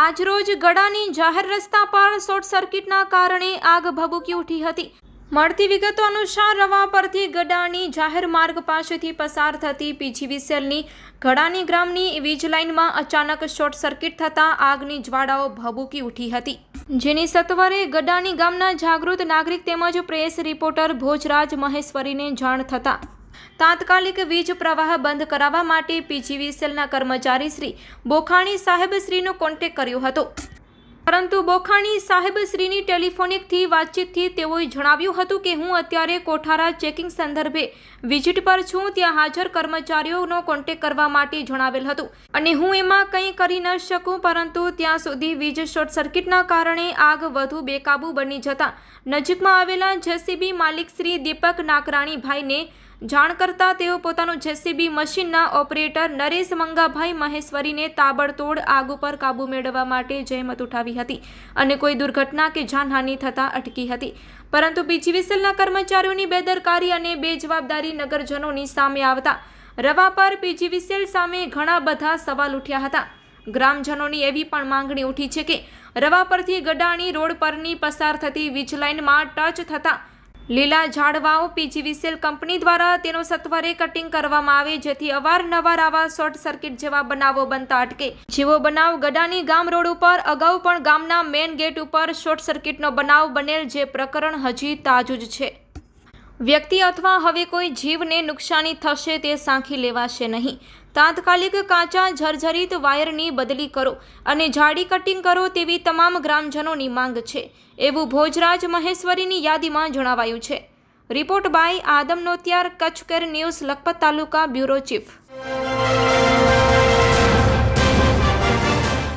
આજરોજ ગડાની જાહેર રસ્તા પર શોર્ટ સર્કિટના કારણે આગ ભભૂકી ઉઠી હતી. મળતી વિગતો અનુસાર રવા પરથી ગડાની જાહેર માર્ગ પાસેથી પસાર થતી પીજીવીસીએલની ગડાની ગ્રામની વીજ લાઇનમાં અચાનક શોર્ટ સર્કિટ થતાં આગની જ્વાળાઓ ભભૂકી ઉઠી હતી. જેની સત્વરે ગડાની ગામના જાગૃત નાગરિક તેમજ પ્રેસ રિપોર્ટર ભોજરાજ મહેશ્વરીને જાણ થતાં તાત્કાલિક વીજ પ્રવાહ બંધ કરાવવા માટે પીજીવીસીએલના કર્મચારી શ્રી બોખાણી સાહેબશ્રીનો કોન્ટેક કર્યો હતો. પરંતુ બોખાણી સાહેબ શ્રીની ટેલિફોનિકથી વાતચીતથી તેઓએ જણાવ્યું હતું કે હું અત્યારે કોઠારા ચેકિંગ સંદર્ભે વિઝિટ પર છું, ત્યાં હાજર કર્મચારીઓનો કોન્ટેક કરવા માટે જણાવેલ હતું. અને હું એમાં કંઈ કરી ન શકું, પરંતુ ત્યાં સુધી વીજ શોર્ટ સર્કિટના કારણે આગ વધુ બેકાબૂ બની જતાં નજીકમાં આવેલા જેસીબી માલિક શ્રી દીપક નાકરાણીભાઈને જાણ કરતા તેઓ પોતાનું જેસીબી મશીનના ઓપરેટર નરેશ મંગાભાઈ મહેશ્વરીને તાબડતોડ આગ ઉપર કાબૂ મેળવવા માટે જહેમત ઉઠાવી હતી અને કોઈ દુર્ઘટના કે જાનહાનિ થતાં અટકી હતી. પરંતુ પીજીવીસીએલના કર્મચારીઓની બેદરકારી અને બેજવાબદારી નગરજનોની સામે આવતા રવા પર પીજીવીસીએલ સામે ઘણા બધા સવાલ ઉઠ્યા હતા. ગ્રામજનોની એવી પણ માંગણી ઉઠી છે કે રવા પરથી ગડાણી રોડ પરની પસાર થતી વીજ લાઇનમાં ટચ થતાં લીલા ઝાડવાઓ પીજીવીસીએલ કંપની દ્વારા તેનો સત્વરે કટિંગ કરવામાં આવે, જેથી અવારનવાર આવા શોર્ટ સર્કિટ જેવા બનાવો બનતા અટકે. જેવો બનાવ ગડાની ગામ રોડ ઉપર, અગાઉ પણ ગામના મેઇન ગેટ ઉપર શોર્ટ સર્કિટનો બનાવ બનેલ જે પ્રકરણ હજી તાજું જ છે. વ્યક્તિ અથવા હવે કોઈ જીવને નુકસાની થશે તે સાંખી લેવાશે નહીં. તાત્કાલિક કાચા જર્જરિત વાયરની બદલી કરો અને જાડી કટિંગ કરો તેવી તમામ ગ્રામજનોની માંગ છે, એવું ભોજરાજ મહેશ્વરીની યાદીમાં જણાવાયું છે. Report by Adam Notiyar Kutchkar news, Lakhpat taluka bureau chief.